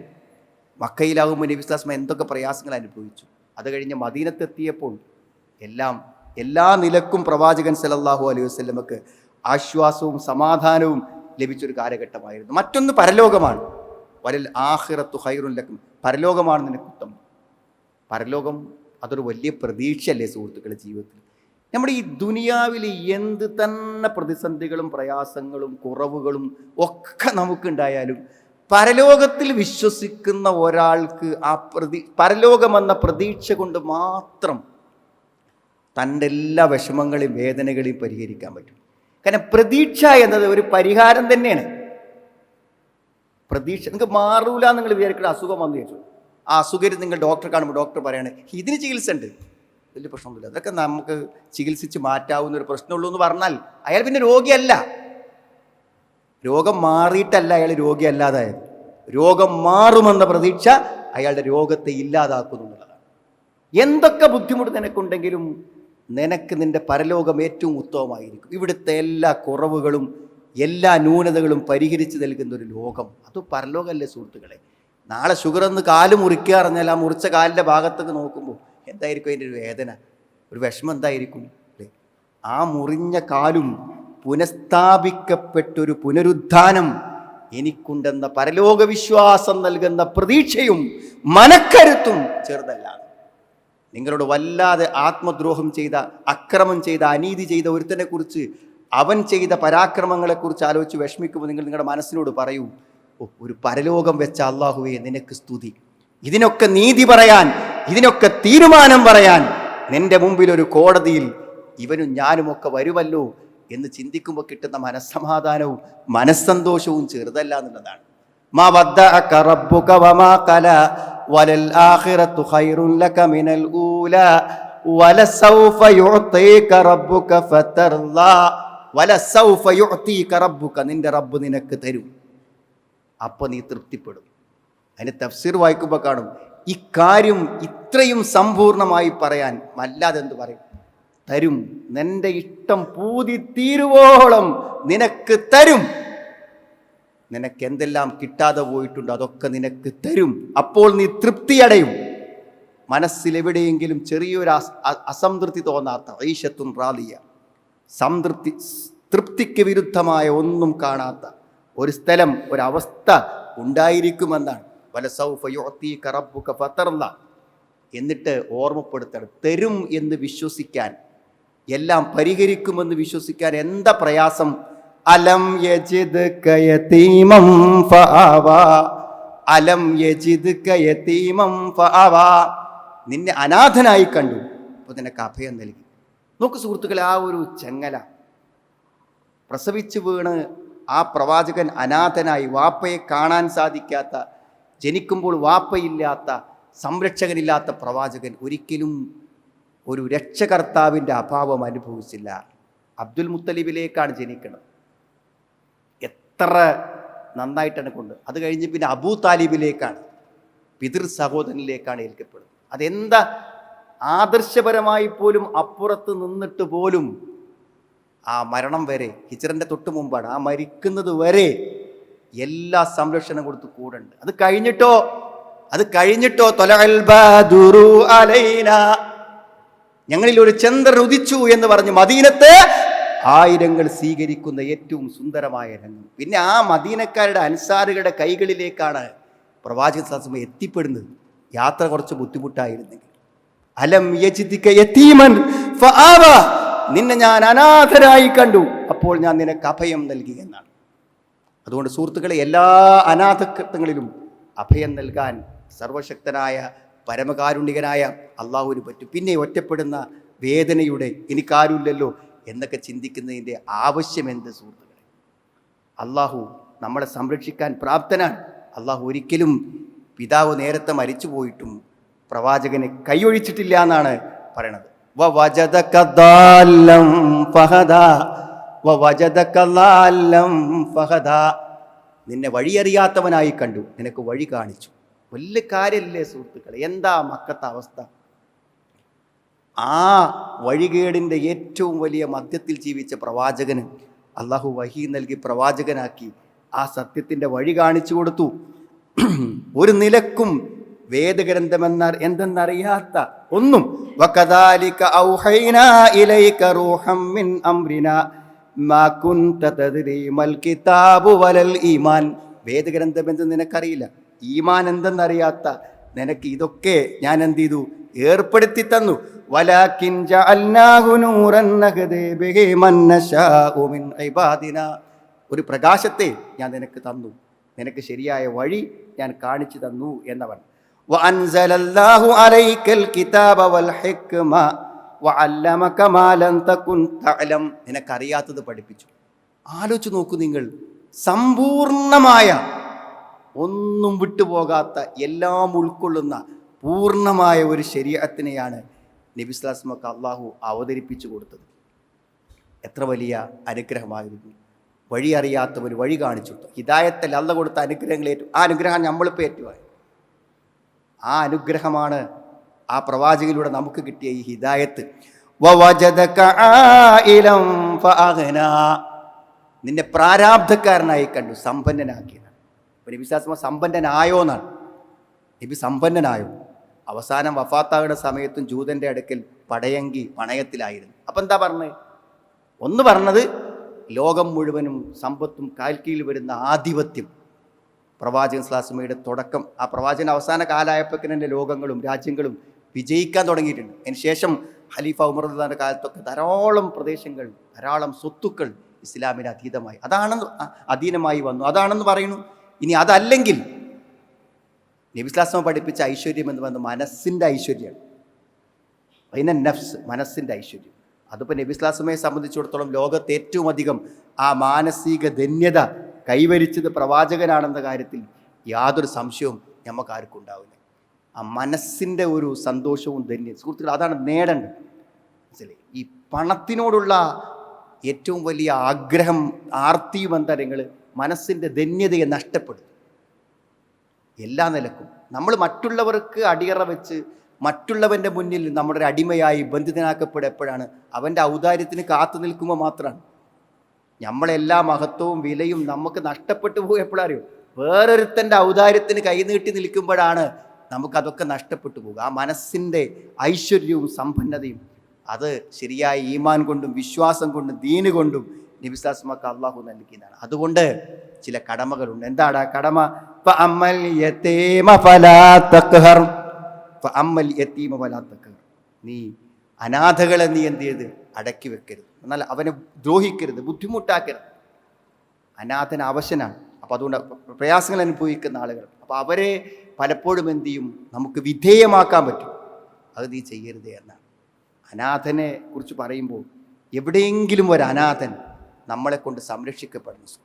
മക്കയിലാകുമ്പോൾ നബിസ്ലാസ്മ എന്തൊക്കെ പ്രയാസങ്ങൾ അനുഭവിച്ചു. അത് കഴിഞ്ഞ് മദീനത്തെത്തിയപ്പോൾ എല്ലാം എല്ലാ നിലക്കും പ്രവാചകൻ സലല്ലാഹു അലൈഹി വസ്ലമക്ക് ആശ്വാസവും സമാധാനവും ലഭിച്ചൊരു കാലഘട്ടമായിരുന്നു. മറ്റൊന്ന് പരലോകമാണ്. വലൽ ആഹിറത്തു ഹൈറുൻ ലക്കും. പരലോകമാണ് നിനക്ക് ഉത്തമം. പരലോകം അതൊരു വലിയ പ്രതീക്ഷയല്ലേ സുഹൃത്തുക്കളെ ജീവിതത്തിൽ? നമ്മുടെ ഈ ദുനിയാവിൽ എന്ത് തന്നെ പ്രതിസന്ധികളും പ്രയാസങ്ങളും കുറവുകളും ഒക്കെ നമുക്കുണ്ടായാലും പരലോകത്തിൽ വിശ്വസിക്കുന്ന ഒരാൾക്ക് ആ പ്രതി പരലോകമെന്ന പ്രതീക്ഷ കൊണ്ട് മാത്രം തന്റെ എല്ലാ വിഷമങ്ങളെയും വേദനകളെയും പരിഹരിക്കാൻ പറ്റും. കാരണം പ്രതീക്ഷ എന്നത് ഒരു പരിഹാരം തന്നെയാണ്. പ്രതീക്ഷ. നിങ്ങൾക്ക് മാറൂല നിങ്ങൾ വിചാരിക്കുന്ന അസുഖം വന്നു ചോദിച്ചു. ആ അസുഖം നിങ്ങൾ ഡോക്ടറെ കാണുമ്പോൾ ഡോക്ടർ പറയാണ് ഇതിന് ചികിത്സ ഉണ്ട് വലിയ പ്രശ്നമൊന്നുമില്ല. അതൊക്കെ നമുക്ക് ചികിത്സിച്ച് മാറ്റാവുന്ന ഒരു പ്രശ്നമുള്ളൂ എന്ന് പറഞ്ഞാൽ അയാൾ പിന്നെ രോഗിയല്ല. രോഗം മാറിയിട്ടല്ല അയാൾ രോഗിയല്ലാതായത്. രോഗം മാറുമെന്ന പ്രതീക്ഷ അയാളുടെ രോഗത്തെ ഇല്ലാതാക്കുന്നു എന്നുള്ളതാണ്. എന്തൊക്കെ ബുദ്ധിമുട്ട് നിനക്കുണ്ടെങ്കിലും നിനക്ക് നിന്റെ പരലോകം ഏറ്റവും ഉത്തമമായിരിക്കും. ഇവിടുത്തെ എല്ലാ കുറവുകളും എല്ലാ ന്യൂനതകളും പരിഹരിച്ച് നൽകുന്ന ഒരു ലോകം. അത് പരലോകമല്ലേ സുഹൃത്തുക്കളെ? നാളെ ഷുഗർ ഒന്ന് കാൽ മുറിക്കുക പറഞ്ഞാൽ ആ മുറിച്ച കാലിന്റെ ഭാഗത്തൊക്കെ നോക്കുമ്പോൾ എന്തായിരിക്കും അതിന്റെ ഒരു വേദന? ഒരു വിഷമം എന്തായിരിക്കും? അല്ലേ? ആ മുറിഞ്ഞ കാലും പുനഃസ്ഥാപിക്കപ്പെട്ടൊരു പുനരുദ്ധാനം എനിക്കുണ്ടെന്ന പരലോക വിശ്വാസം നൽകുന്ന പ്രതീക്ഷയും മനക്കരുത്തും ചെറുതല്ല നിങ്ങളോട് വല്ലാതെ ആത്മദ്രോഹം ചെയ്ത അക്രമം ചെയ്ത അനീതി ചെയ്ത ഒരുത്തനെ കുറിച്ച് അവൻ ചെയ്ത പരാക്രമങ്ങളെക്കുറിച്ച് ആലോചിച്ച് വിഷമിക്കുമ്പോൾ നിങ്ങൾ നിങ്ങളുടെ മനസ്സിനോട് പറയൂ ഓ ഒരു പരലോകം വെച്ച അള്ളാഹുവേ നിനക്ക് സ്തുതി. ഇതിനൊക്കെ നീതി പറയാൻ ഇതിനൊക്കെ തീരുമാനം പറയാൻ നിന്റെ മുമ്പിൽ ഒരു കോടതിയിൽ ഇവനും ഞാനുമൊക്കെ വരുമല്ലോ എന്ന് ചിന്തിക്കുമ്പോൾ കിട്ടുന്ന മനസ്സമാധാനവും മനസ്സന്തോഷവും ചെറുതല്ല എന്നുള്ളതാണ്. വമാ ഖല സൗഫയുക്ക നിന്റെ റബ്ബ് നിനക്ക് തരും. അപ്പോൾ നീ തൃപ്തിപ്പെടും. അതിന് തഫ്സീർ വായിക്കുമ്പോൾ കാണും ഇക്കാര്യം ഇത്രയും സമ്പൂർണമായി പറയാൻ അല്ലാതെന്ത് പറയും? തരും. നിന്റെ ഇഷ്ടം പൂതി തീരുവോളം നിനക്ക് തരും. നിനക്ക് എന്തെല്ലാം കിട്ടാതെ പോയിട്ടുണ്ട് അതൊക്കെ നിനക്ക് തരും. അപ്പോൾ നീ തൃപ്തിയടയും. മനസ്സിലെവിടെയെങ്കിലും ചെറിയൊരു അസംതൃപ്തി തോന്നാത്ത ഐഷത്തും റാലിയ. സംതൃപ്തി തൃപ്തിക്ക് വിരുദ്ധമായ ഒന്നും കാണാത്ത ഒരു സ്ഥലം ഒരവസ്ഥ ഉണ്ടായിരിക്കുമെന്നാണ്. ഫതർല. എന്നിട്ട് ഓർമ്മപ്പെടുത്തണം. തരും എന്ന് വിശ്വസിക്കാൻ എല്ലാം പരിഹരിക്കുമെന്ന് വിശ്വസിക്കാൻ എന്താ പ്രയാസം? അലം യജിദ് കയതീമം ഫആവ അലം യജിദ് കയതീമം നിന്നെ അനാഥനായി കണ്ടു. അപ്പോൾ നിനക്ക് അഭയം നൽകി. നോക്ക് സുഹൃത്തുക്കളെ ആ ഒരു ചെങ്ങല. പ്രസവിച്ചു വീണ് ആ പ്രവാചകൻ അനാഥനായി വാപ്പയെ കാണാൻ സാധിക്കാത്ത ജനിക്കുമ്പോൾ വാപ്പയില്ലാത്ത സംരക്ഷകനില്ലാത്ത പ്രവാചകൻ ഒരിക്കലും ഒരു രക്ഷകർത്താവിന്റെ അഭാവം അനുഭവിച്ചില്ല. അബ്ദുൽ മുത്തലിബിലേക്കാണ് ജനിക്കുന്നത് എത്ര നന്നായിട്ടാണ് കൊണ്ട്. അത് കഴിഞ്ഞ് പിന്നെ അബൂ താലിബിലേക്കാണ് പിതൃ സഹോദരനിലേക്കാണ് ഏൽക്കപ്പെടുന്നത്. അതെന്താ ആദർശപരമായി പോലും അപ്പുറത്ത് നിന്നിട്ട് പോലും ആ മരണം വരെ ഹിജറിന്റെ തൊട്ട് മുമ്പാണ് ആ മരിക്കുന്നത് വരെ എല്ലാ സംരക്ഷണം കൊടുത്ത് കൂടുണ്ട്. അത് കഴിഞ്ഞിട്ടോ? അത് കഴിഞ്ഞിട്ടോ? അലൈന. ഞങ്ങളിൽ ഒരു ചന്ദ്രൻ ഉദിച്ചു എന്ന് പറഞ്ഞ് മദീനത്തെ. ആയിരങ്ങൾ സ്വീകരിക്കുന്ന ഏറ്റവും സുന്ദരമായ രംഗം. പിന്നെ ആ മദീനക്കാരുടെ അൻസാറുകളുടെ കൈകളിലേക്കാണ് പ്രവാചക സാസ്മ എത്തിപ്പെടുന്നത്. യാത്ര കുറച്ച് ബുദ്ധിമുട്ടായിരുന്നെങ്കിൽ. അലം യതീമൻ നിന്നെ ഞാൻ അനാഥരായി കണ്ടു. അപ്പോൾ ഞാൻ നിനക്ക് അഭയം നൽകി എന്നാണ്. അതുകൊണ്ട് സുഹൃത്തുക്കളെ എല്ലാ അനാഥത്വങ്ങളിലും അഭയം നൽകാൻ സർവശക്തനായ പരമകാരുണികനായ അള്ളാഹുവിന് പറ്റും പിന്നെ ഒറ്റപ്പെടുന്ന വേദനയുടെ എനിക്കാരുമില്ലല്ലോ എന്നൊക്കെ ചിന്തിക്കുന്നതിന്റെ ആവശ്യം എന്ത് സുഹൃത്തുക്കളെ? അള്ളാഹു നമ്മളെ സംരക്ഷിക്കാൻ പ്രാപ്തനാണ്. അള്ളാഹു ഒരിക്കലും പിതാവ് നേരത്തെ മരിച്ചു പോയിട്ടും പ്രവാചകന് കൈയൊഴിച്ചിട്ടില്ല എന്നാണ് പറയണത്. നിന്നെ വഴിയറിയാത്തവനായി കണ്ടു നിനക്ക് വഴി കാണിച്ചു. വല്ല കാര്യല്ലേ സുഹൃത്തുക്കളെ എന്താ മക്കത്തെ അവസ്ഥ? ആ വഴികേടിന്റെ ഏറ്റവും വലിയ മധ്യത്തിൽ ജീവിച്ച പ്രവാചകന് അള്ളാഹു വഹി നൽകി പ്രവാചകനാക്കി ആ സത്യത്തിന്റെ വഴി കാണിച്ചു കൊടുത്തു. ഒരു നിലക്കും വേദഗ്രന്ഥമെന്ന എന്തെന്നറിയാത്ത ഒന്നും. വകദാലിക ഇലൈക മിൻ മാ കിതാബു വലൽ ഈമാൻ. വേദഗ്രന്ഥം എന്ത് നിനക്കറിയില്ല? ഈമാൻ എന്തെന്നറിയാത്ത നിനക്ക് ഇതൊക്കെ ഞാൻ എന്ത് ചെയ്തു? ഏർപ്പെടുത്തി തന്നു. ഒരു പ്രകാശത്തെ ഞാൻ നിനക്ക് തന്നു. നിനക്ക് ശരിയായ വഴി ഞാൻ കാണിച്ചു തന്നു എന്നവൻ. وأنزل الله عليك الكتاب والحكمة وعلمك ما لم تكن تعلم നിനക്കറിയാത്തത് പഠിപ്പിച്ചു ആലോചിച്ച് നോക്കൂ നിങ്ങൾ സമ്പൂർണമായ ഒന്നും വിട്ടുപോകാത്ത എല്ലാം ഉൾക്കൊള്ളുന്ന പൂർണ്ണമായ ഒരു ശരീരത്തിനെയാണ് നബിസ്ലാസ്മക്ക് അള്ളാഹു അവതരിപ്പിച്ചു കൊടുത്തത് എത്ര വലിയ അനുഗ്രഹമായിരുന്നു വഴി അറിയാത്തവർ വഴി കാണിച്ചു കൊടുത്തു ഹിദായത്തിൽ അല്ല കൊടുത്ത അനുഗ്രഹങ്ങൾ ഏറ്റു ആ അനുഗ്രഹം നമ്മളിപ്പോൾ ഏറ്റുവായി ആ അനുഗ്രഹമാണ് ആ പ്രവാചകയിലൂടെ നമുക്ക് കിട്ടിയ ഈ ഹിദായത്ത്. നിന്നെ പ്രാരാബ്ധക്കാരനായി കണ്ടു സമ്പന്നനാക്കിയതാണ്. സാസ്മ സമ്പന്നനായോ എന്നാണ്. നബി സമ്പന്നനായോ. അവസാനം വഫാത്താവുടെ സമയത്തും ജൂതന്റെ അടുക്കൽ പടയങ്കി പണയത്തിലായിരുന്നു. അപ്പം എന്താ പറഞ്ഞത് ഒന്ന് പറഞ്ഞത് ലോകം മുഴുവനും സമ്പത്തും കാൽക്കീഴിൽ വരുന്ന ആധിപത്യം. പ്രവാചകൻ സ്ലാസ്മയുടെ തുടക്കം. ആ പ്രവാചകൻ അവസാന കാലായപ്പോക്കിനെ ലോകങ്ങളും രാജ്യങ്ങളും വിജയിക്കാൻ തുടങ്ങിയിട്ടുണ്ട്. അതിനുശേഷം ഖലീഫ ഉമർദാന്റെ കാലത്തൊക്കെ ധാരാളം പ്രദേശങ്ങൾ ധാരാളം സ്വത്തുക്കൾ ഇസ്ലാമിന് അതീതമായി. അതാണെന്ന് അധീനമായി വന്നു. അതാണെന്ന് പറയുന്നു. ഇനി അതല്ലെങ്കിൽ നബിസ്ലാസ്മ പഠിപ്പിച്ച ഐശ്വര്യം എന്ന് പറയുന്നത് മനസ്സിന്റെ ഐശ്വര്യമാണ്. അതിനെ നഫ്സ് മനസ്സിന്റെ ഐശ്വര്യം. അതിപ്പോൾ നബിസ്ലാസ്മയെ സംബന്ധിച്ചിടത്തോളം ലോകത്ത് ഏറ്റവും അധികം ആ മാനസിക ധന്യത കൈവരിച്ചത് പ്രവാചകനാണെന്ന കാര്യത്തിൽ യാതൊരു സംശയവും നമുക്ക് ആർക്കും ഉണ്ടാവില്ല ആ മനസ്സിന്റെ ഒരു സന്തോഷവും ധന്യം സുഹൃത്തുക്കൾ അതാണ് നേടേണ്ടത്. മനസ്സിലായി? ഈ പണത്തിനോടുള്ള ഏറ്റവും വലിയ ആഗ്രഹം ആർത്തിയും എന്താ മനസ്സിന്റെ ധന്യതയെ നഷ്ടപ്പെടും എല്ലാ നിലക്കും. നമ്മൾ മറ്റുള്ളവർക്ക് അടിയറ വെച്ച് മറ്റുള്ളവന്റെ മുന്നിൽ നമ്മുടെ ഒരു അടിമയായി ബന്ധിതനാക്കപ്പെടുമ്പോഴാണ് അവന്റെ ഔദാര്യത്തിന് കാത്തു നിൽക്കുമ്പോൾ മാത്രമാണ്. നമ്മളെല്ലാ മഹത്വവും വിലയും നമുക്ക് നഷ്ടപ്പെട്ടു പോകും എപ്പോഴറിയോ വേറൊരുത്തന്റെ ഔദാര്യത്തിന് കൈനീട്ടി നിൽക്കുമ്പോഴാണ് നമുക്കതൊക്കെ നഷ്ടപ്പെട്ടു പോകുക. ആ മനസ്സിന്റെ ഐശ്വര്യവും സമ്പന്നതയും അത് ശരിയായ ഈമാൻ കൊണ്ടും വിശ്വാസം കൊണ്ടും ദീന് കൊണ്ടും നബിസാസ്മക്ക് അള്ളാഹു നൽകിയതാണ്. അതുകൊണ്ട് ചില കടമകളുണ്ട്. എന്താണ് ആ കടമ. നീ അനാഥകളെ നീ എന്ത് ചെയ്ത്? അടക്കി വെക്കരുത്. എന്നാൽ അവനെ ദ്രോഹിക്കരുത് ബുദ്ധിമുട്ടാക്കരുത്. അനാഥൻ അവശനാണ്. അപ്പോൾ അതുകൊണ്ട് പ്രയാസങ്ങൾ അനുഭവിക്കുന്ന ആളുകൾ. അപ്പോൾ അവരെ പലപ്പോഴും എന്ത് ചെയ്യും? നമുക്ക് വിധേയമാക്കാൻ പറ്റും. അത് നീ ചെയ്യരുത് എന്നാണ്. അനാഥനെ കുറിച്ച് പറയുമ്പോൾ എവിടെയെങ്കിലും ഒരു അനാഥൻ നമ്മളെ കൊണ്ട് സംരക്ഷിക്കപ്പെടുന്നു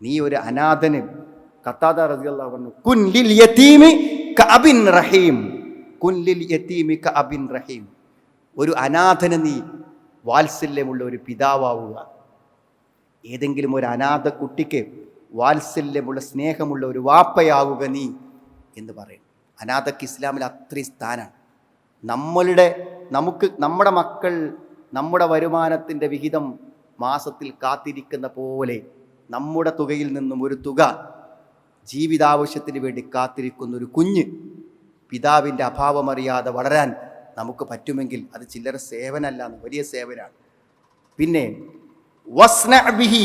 നീ ഒരു അനാഥന് കത്താദ റളിയല്ലാഹു പറഞ്ഞു കുൻ ലിൽ യതീമി കഅബിൻ റഹീം. കുൻ ലിൽ യതീമി കഅബിൻ റഹീം. ഒരു അനാഥന് നീ വാത്സല്യമുള്ള ഒരു പിതാവാവുക. ഏതെങ്കിലും ഒരു അനാഥ കുട്ടിക്ക് വാത്സല്യമുള്ള സ്നേഹമുള്ള ഒരു വാപ്പയാവുക നീ എന്ന് പറയും. അനാഥക്ക് ഇസ്ലാമിൽ അത്രയും സ്ഥാനമാണ് നമ്മളുടെ നമുക്ക് നമ്മുടെ മക്കൾ നമ്മുടെ വരുമാനത്തിന്റെ വിഹിതം മാസത്തിൽ കാത്തിരിക്കുന്ന പോലെ നമ്മുടെ തുകയിൽ നിന്നും ഒരു തുക ജീവിതാവശ്യത്തിന് വേണ്ടി കാത്തിരിക്കുന്ന ഒരു കുഞ്ഞ് പിതാവിന്റെ അഭാവമറിയാതെ വളരാൻ നമുക്ക് പറ്റുമെങ്കിൽ അത് ചില്ലറ സേവനല്ല എന്ന് വലിയ സേവനാണ് പിന്നെ ബിഹി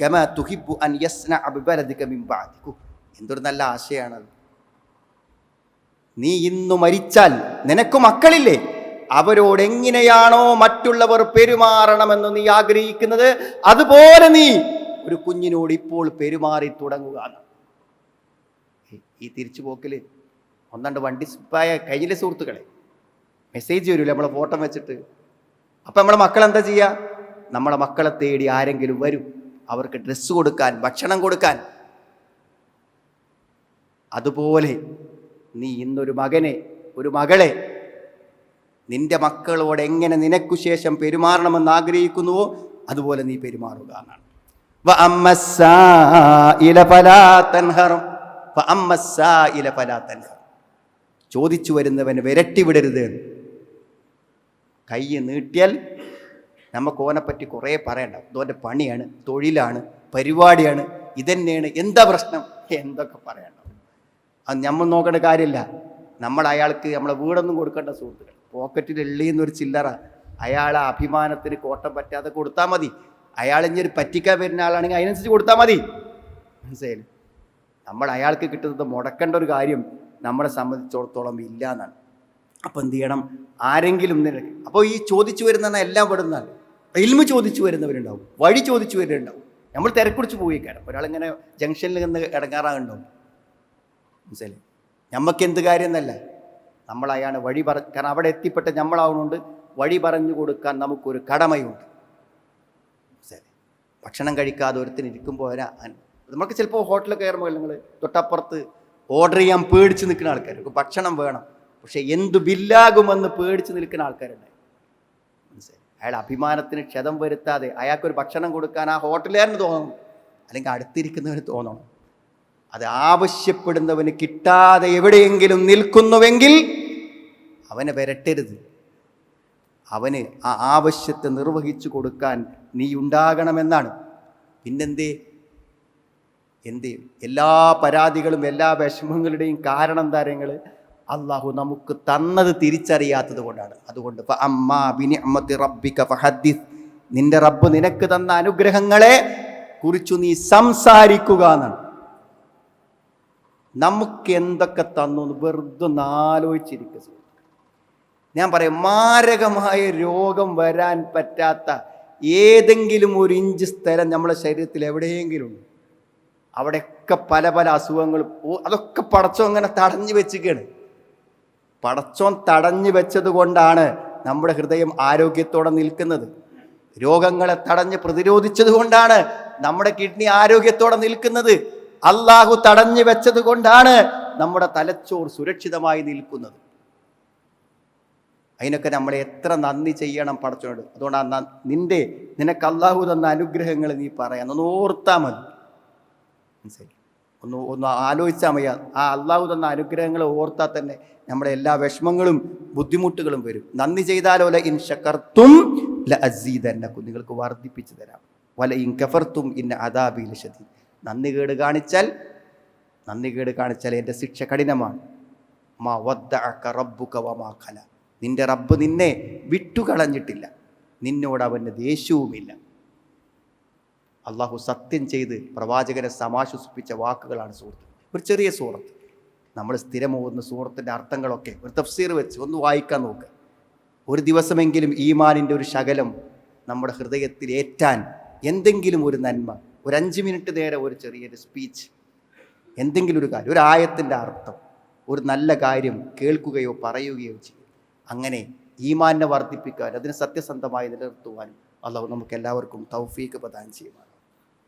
കമ അൻ എന്തൊരു നല്ല ആശയമാണത് നീ ഇന്ന് മരിച്ചാൽ നിനക്ക് മക്കളില്ലേ? അവരോട് എങ്ങനെയാണോ മറ്റുള്ളവർ പെരുമാറണമെന്ന് നീ ആഗ്രഹിക്കുന്നത്? അതുപോലെ നീ ഒരു കുഞ്ഞിനോട് ഇപ്പോൾ പെരുമാറി തുടങ്ങുക ഈ- തിരിച്ചു ഒന്നാണ്ട് വണ്ടി കഴിഞ്ഞില്ലേ സുഹൃത്തുക്കളെ? മെസ്സേജ് വരില്ല നമ്മളെ ഫോട്ടോ വെച്ചിട്ട്. അപ്പം നമ്മളെ മക്കൾ എന്താ ചെയ്യുക നമ്മളെ മക്കളെ തേടി ആരെങ്കിലും വരും. അവർക്ക് ഡ്രസ്സ് കൊടുക്കാൻ ഭക്ഷണം കൊടുക്കാൻ. അതുപോലെ നീ ഇന്നൊരു മകനെ ഒരു മകളെ നിന്റെ മക്കളോട് എങ്ങനെ നിനക്കു ശേഷം പെരുമാറണമെന്ന് ആഗ്രഹിക്കുന്നുവോ അതുപോലെ നീ പെരുമാറുക എന്നാണ്. ചോദിച്ചു വരുന്നവന് വിരട്ടിവിടരുത് എന്ന്. കൈ നീട്ടിയാൽ നമുക്ക് ഓനെപ്പറ്റി കുറേ പറയണ്ട ഇതോന്റെ പണിയാണ് തൊഴിലാണ് പരിപാടിയാണ് ഇതന്നെയാണ്. എന്താ പ്രശ്നം? എന്തൊക്കെ പറയണ്ട അത് നമ്മൾ നോക്കേണ്ട കാര്യമില്ല. നമ്മൾ അയാൾക്ക് നമ്മളെ വീടൊന്നും കൊടുക്കേണ്ട സുഹൃത്തുക്കൾ. പോക്കറ്റിൽ എള്ളിയുന്ന ഒരു ചില്ലറ അയാളെ അഭിമാനത്തിന് കോട്ടം പറ്റാതെ കൊടുത്താൽ മതി. അയാൾ ഇനി ഒരു പറ്റിക്കാൻ വരുന്ന ആളാണെങ്കിൽ അതിനനുസരിച്ച് കൊടുത്താൽ മതി. മനസ്സിലായില്ലേ? നമ്മൾ അയാൾക്ക് കിട്ടുന്നത് മുടക്കേണ്ട ഒരു കാര്യം നമ്മളെ സംബന്ധിച്ചിടത്തോളം ഇല്ല എന്നാണ് അപ്പം എന്ത് ചെയ്യണം? ആരെങ്കിലും നിനക്ക് അപ്പോൾ ഈ ചോദിച്ചു വരുന്ന എല്ലാം പെടുന്നതാണ്. ഇൽമ് ചോദിച്ചു വരുന്നവരുണ്ടാവും. വഴി ചോദിച്ചു വരുന്നുണ്ടാവും നമ്മൾ തിരക്കുടിച്ച് പോയി കയറാം ഒരാളിങ്ങനെ ജംഗ്ഷനിൽ നിന്ന് ഇടങ്ങാറാകുണ്ടാവും. മനസ്സിലായി നമുക്ക് എന്ത് കാര്യം എന്നല്ല. നമ്മൾ വഴി പറ കാരണം അവിടെ എത്തിപ്പെട്ട നമ്മളാവുന്നുണ്ട് വഴി പറഞ്ഞു കൊടുക്കാൻ നമുക്കൊരു കടമയുണ്ട്. മനസ്സിലായി ഭക്ഷണം കഴിക്കാതെ ഒരുത്തിന് ഇരിക്കുമ്പോൾ വരാ. നമുക്ക് ചിലപ്പോൾ ഹോട്ടലിൽ കയറുമ്പോൾ നിങ്ങൾ തൊട്ടപ്പുറത്ത് ഓർഡർ ചെയ്യാൻ പേടിച്ച് നിൽക്കുന്ന ആൾക്കാർ ഭക്ഷണം വേണം. പക്ഷെ എന്തു ബില്ലാകുമെന്ന് പേടിച്ച് നിൽക്കുന്ന ആൾക്കാരുണ്ട്. മനസ്സിലായി? അയാൾ അഭിമാനത്തിന് ക്ഷതം വരുത്താതെ അയാൾക്കൊരു ഭക്ഷണം കൊടുക്കാൻ ആ ഹോട്ടലുകാരന് തോന്നണം അല്ലെങ്കിൽ അടുത്തിരിക്കുന്നവന് തോന്നണം. അത് ആവശ്യപ്പെടുന്നവന് കിട്ടാതെ എവിടെയെങ്കിലും നിൽക്കുന്നുവെങ്കിൽ അവനെ വരട്ടരുത്. അവന് ആ ആവശ്യത്തെ നിർവഹിച്ചു കൊടുക്കാൻ നീ ഉണ്ടാകണമെന്നാണ്. പിന്നെന്തേ? എന്തേ? എല്ലാ പരാതികളും എല്ലാ വിഷമങ്ങളുടെയും കാരണം താരങ്ങൾ അള്ളാഹു നമുക്ക് തന്നത് തിരിച്ചറിയാത്തത് കൊണ്ടാണ്. അതുകൊണ്ട് അമ്മാ. നിന്റെ റബ്ബ് നിനക്ക് തന്ന അനുഗ്രഹങ്ങളെ കുറിച്ചു നീ സംസാരിക്കുക എന്നാണ്. നമുക്ക് എന്തൊക്കെ തന്നു വെറുതെ ഒന്ന് ആലോചിച്ചിരിക്കുക ഞാൻ പറയും മാരകമായ രോഗം വരാൻ പറ്റാത്ത ഏതെങ്കിലും ഒരു ഇഞ്ച് സ്ഥലം നമ്മുടെ ശരീരത്തിൽ എവിടെയെങ്കിലും ഉണ്ട്. അവിടെയൊക്കെ പല പല അസുഖങ്ങളും അതൊക്കെ പടച്ചോ അങ്ങനെ തടഞ്ഞു വെച്ചിരിക്കുകയാണ്. പടച്ചോൻ തടഞ്ഞു വെച്ചതുകൊണ്ടാണ് നമ്മുടെ ഹൃദയം ആരോഗ്യത്തോടെ നിൽക്കുന്നത്. രോഗങ്ങളെ തടഞ്ഞ് പ്രതിരോധിച്ചതുകൊണ്ടാണ് നമ്മുടെ കിഡ്നി ആരോഗ്യത്തോടെ നിൽക്കുന്നത്. അള്ളാഹു തടഞ്ഞു വെച്ചതുകൊണ്ടാണ് നമ്മുടെ തലച്ചോർ സുരക്ഷിതമായി നിൽക്കുന്നത്. അതിനൊക്കെ നമ്മൾ എത്ര നന്ദി ചെയ്യണം പടച്ചോട് അതുകൊണ്ടാണ് നിന്റെ നിനക്ക് അള്ളാഹു തന്ന അനുഗ്രഹങ്ങൾ നീ പറയാം ഒന്ന് ഓർത്താൽ മതി. മനസ്സിലായി? ഒന്ന് ഒന്ന് ആലോചിച്ചാൽ മതി. ആ അള്ളാഹു തന്ന അനുഗ്രഹങ്ങൾ ഓർത്താൽ തന്നെ നമ്മുടെ എല്ലാ വിഷമങ്ങളും ബുദ്ധിമുട്ടുകളും വരും. നന്ദി ചെയ്താലോ ല ഇൻ ശക്കർത്തും ല അസീദന്നക്കും നിങ്ങൾക്ക് വർദ്ധിപ്പിച്ചു തരാം. വല ഇൻ കഫർത്തും ഇന്ന അദാബി ലശതി നന്ദി കേട് കാണിച്ചാൽ നന്ദി കേട് കാണിച്ചാൽ എന്റെ ശിക്ഷ കഠിനമാണ്. മാ വദ്ദഅക റബ്ബുക വമാ ഖല. നിന്റെ റബ്ബ് നിന്നെ വിട്ടുകളഞ്ഞിട്ടില്ല. നിന്നോട് അവന് ദേഷ്യവുമില്ല. അള്ളാഹു സത്യം ചെയ്ത് പ്രവാചകനെ സമാശ്വസിപ്പിച്ച വാക്കുകളാണ് സുഹൃത്ത് ഒരു ചെറിയ സൂറത്ത്. നമ്മൾ സ്ഥിരം പോകുന്ന സൂറത്തിന്റെ അർത്ഥങ്ങളൊക്കെ ഒരു തഫ്സീർ വെച്ച് ഒന്ന് വായിക്കാൻ നോക്കുക ഒരു ദിവസമെങ്കിലും ഈമാനിന്റെ ഒരു ശകലം നമ്മുടെ ഹൃദയത്തിൽ ഏറ്റാൻ എന്തെങ്കിലും ഒരു നന്മ ഒരു അഞ്ച് മിനിറ്റ് നേരെ ഒരു ചെറിയൊരു സ്പീച്ച് എന്തെങ്കിലും ഒരു കാര്യം ഒരു ആയത്തിന്റെ അർത്ഥം ഒരു നല്ല കാര്യം കേൾക്കുകയോ പറയുകയോ ചെയ്യും. അങ്ങനെ ഈമാനെ വർദ്ധിപ്പിക്കാൻ അതിനെ സത്യസന്ധമായി നിലനിർത്തുവാനും അള്ളാഹു നമുക്ക് എല്ലാവർക്കും തൗഫീക്ക് പ്രദാനം ചെയ്യുമാണ്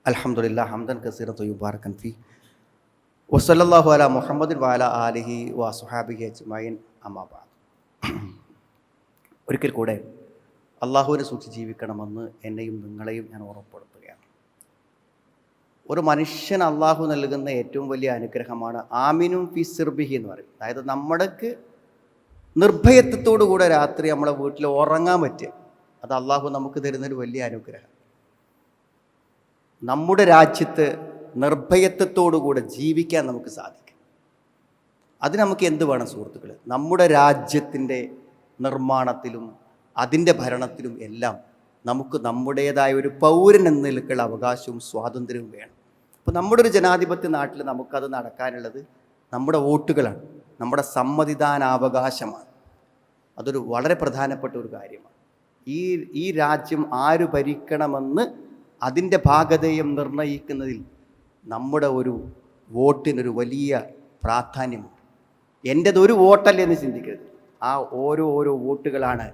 അൽഹംദുലില്ലാ ഹംദൻ കസീറ തൊയ്യുബാർക്കൻ ഫി. വസല്ലല്ലാഹു അല മുഹമ്മദിൻ വാല ആലിഹി വാ സുഹാബിഹി അജ്മൈൻ ഒരിക്കൽ കൂടെ അള്ളാഹുവിനെ സൂക്ഷിച്ച് ജീവിക്കണമെന്ന് എന്നെയും നിങ്ങളെയും ഞാൻ ഓർമ്മപ്പെടുത്തുകയാണ്. ഒരു മനുഷ്യൻ അള്ളാഹു നൽകുന്ന ഏറ്റവും വലിയ അനുഗ്രഹമാണ് ആമിനും ഫി സിർബിഹി എന്ന് പറയും. അതായത് നമ്മുടെക്ക് നിർഭയത്വത്തോടു കൂടെ രാത്രി നമ്മളെ വീട്ടിൽ ഉറങ്ങാൻ പറ്റുക. അത് അള്ളാഹു നമുക്ക് തരുന്നൊരു വലിയ അനുഗ്രഹം. നമ്മുടെ രാജ്യത്ത് നിർഭയത്വത്തോടുകൂടെ ജീവിക്കാൻ നമുക്ക് സാധിക്കും. അത് നമുക്ക് എന്ത് വേണം സുഹൃത്തുക്കൾ നമ്മുടെ രാജ്യത്തിന്റെ നിർമ്മാണത്തിലും അതിന്റെ ഭരണത്തിലും എല്ലാം നമുക്ക് നമ്മുടേതായ ഒരു പൗരൻ എന്ന നിലക്കുള്ള അവകാശവും സ്വാതന്ത്ര്യവും വേണം. അപ്പോൾ നമ്മുടെ ഒരു ജനാധിപത്യ നാട്ടിൽ നമുക്കത് നടക്കാനുള്ളത് നമ്മുടെ വോട്ടുകളാണ്. നമ്മുടെ സമ്മതിദാനാവകാശമാണ്. അതൊരു വളരെ പ്രധാനപ്പെട്ട ഒരു കാര്യമാണ്. ഈ ഈ രാജ്യം ആര് ഭരിക്കണമെന്ന് അതിന്റെ ഭാഗതയും നിർണയിക്കുന്നതിൽ നമ്മുടെ ഒരു വോട്ടിനൊരു വലിയ പ്രാധാന്യമുണ്ട്. എന്റെതൊരു വോട്ടല്ലേ എന്ന് ചിന്തിക്കരുത്. ആ ഓരോ ഓരോ വോട്ടുകളാണ്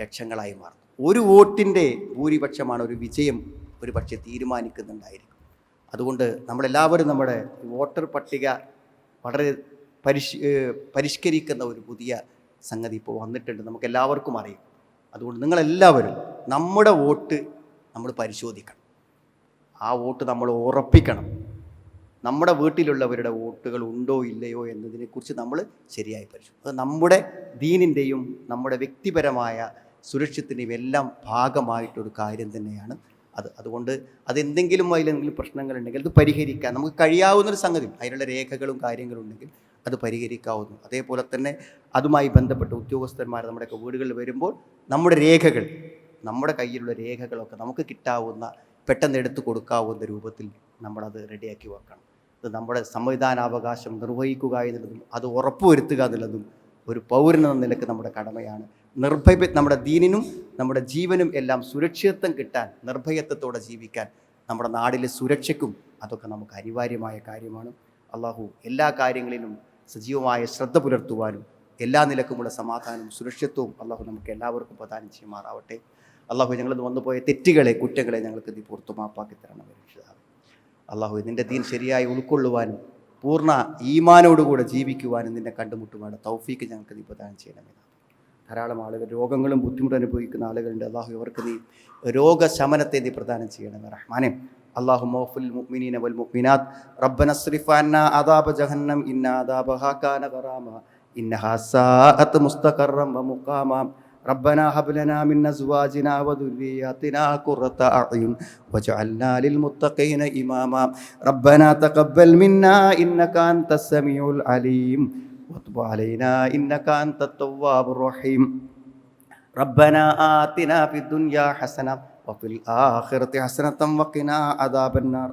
ലക്ഷങ്ങളായി മാറുന്നത്. ഒരു വോട്ടിന്റെ ഭൂരിപക്ഷമാണ് ഒരു വിജയം ഒരു പക്ഷേ തീരുമാനിക്കുന്നുണ്ടായിരിക്കും. അതുകൊണ്ട് നമ്മളെല്ലാവരും നമ്മുടെ വോട്ടർ പട്ടിക വളരെ പരിഷ് പരിഷ്കരിക്കുന്ന ഒരു പുതിയ സംഗതി ഇപ്പോൾ വന്നിട്ടുണ്ട്. നമുക്കെല്ലാവർക്കും അറിയാം. അതുകൊണ്ട് നിങ്ങളെല്ലാവരും നമ്മുടെ വോട്ട് നമ്മൾ പരിശോധിക്കണം. ആ വോട്ട് നമ്മൾ ഉറപ്പിക്കണം. നമ്മുടെ വീട്ടിലുള്ളവരുടെ വോട്ടുകൾ ഉണ്ടോ ഇല്ലയോ എന്നതിനെക്കുറിച്ച് നമ്മൾ ശരിയായി പരിശോധിക്കും അത് നമ്മുടെ ദീനിന്റെയും നമ്മുടെ വ്യക്തിപരമായ സുരക്ഷിതത്തിന്റെയും എല്ലാം ഭാഗമായിട്ടൊരു കാര്യം തന്നെയാണ് അത്. അതുകൊണ്ട് അതെന്തെങ്കിലും അതിലെന്തെങ്കിലും പ്രശ്നങ്ങളുണ്ടെങ്കിൽ അത് പരിഹരിക്കാൻ നമുക്ക് കഴിയാവുന്നൊരു സംഗതി അതിനുള്ള രേഖകളും കാര്യങ്ങളും ഉണ്ടെങ്കിൽ അത് പരിഹരിക്കാവുന്നു. അതേപോലെ തന്നെ അതുമായി ബന്ധപ്പെട്ട ഉദ്യോഗസ്ഥന്മാർ നമ്മുടെയൊക്കെ വീടുകളിൽ വരുമ്പോൾ നമ്മുടെ രേഖകൾ നമ്മുടെ കയ്യിലുള്ള രേഖകളൊക്കെ നമുക്ക് കിട്ടാവുന്ന പെട്ടെന്ന് എടുത്തു കൊടുക്കാവുന്ന രൂപത്തിൽ നമ്മളത് റെഡിയാക്കി വെക്കണം. ഇത് നമ്മുടെ സംവിധാനാവകാശം നിർവഹിക്കുക എന്നുള്ളതും അത് ഉറപ്പുവരുത്തുക എന്നുള്ളതും ഒരു പൗരൻ എന്ന നിലയ്ക്ക് നമ്മുടെ കടമയാണ്. നിർഭയ നമ്മുടെ ദീനിനും നമ്മുടെ ജീവനും എല്ലാം സുരക്ഷിതത്വം കിട്ടാൻ നിർഭയത്വത്തോടെ ജീവിക്കാൻ നമ്മുടെ നാടിലെ സുരക്ഷയ്ക്കും അതൊക്കെ നമുക്ക് അനിവാര്യമായ കാര്യമാണ്. അള്ളാഹു എല്ലാ കാര്യങ്ങളിലും സജീവമായ ശ്രദ്ധ പുലർത്തുവാനും എല്ലാ നിലക്കുമുള്ള സമാധാനവും സുരക്ഷിത്വവും അള്ളാഹു നമുക്ക് എല്ലാവർക്കും പ്രദാനം ചെയ്യുമാറാവട്ടെ. അള്ളാഹു ഞങ്ങൾ വന്നുപോയ തെറ്റുകളെ കുറ്റങ്ങളെ ഞങ്ങൾക്ക് നീ പുറത്തു മാപ്പാക്കി തരണം അള്ളാഹു നിന്റെ ദീൻ ശരിയായി ഉൾക്കൊള്ളുവാനും പൂർണ ഈമാനോടുകൂടെ ജീവിക്കുവാനും നിന്നെ കണ്ടുമുട്ടുവാണ് തൗഫീക്ക് ഞങ്ങൾക്ക് നീ പ്രദാനം ചെയ്യണമേ ധാരാളം ആളുകൾ രോഗങ്ങളും ബുദ്ധിമുട്ട് അനുഭവിക്കുന്ന ആളുകളുണ്ട്. അള്ളാഹു ഇവർക്ക് നീ രോഗശമനത്തെ നീ പ്രദാനം ചെയ്യണമേ റഹ്മാനെ. അള്ളാഹു മോഫുൽ മുഅ്മിനീന വൽ മുഅ്മിനാത്ത്. റബ്ബന സ്രിഫാന അദാബ ജഹന്നം ഇന്ന അദാബഹാ കാന ഖറാമ ഇന്നഹാ സാഅത്ത് മുസ്തഖറം വമുഖാമ ربنا هب لنا من أزواجنا وذرياتنا قرة أعين واجعلنا للمتقين إماما. ربنا تقبل منا إنك أنت السميع العليم. وتب علينا إنك أنت التواب الرحيم. ربنا آتنا في الدنيا حسنة وفي الآخرة حسنة وقنا عذاب النار.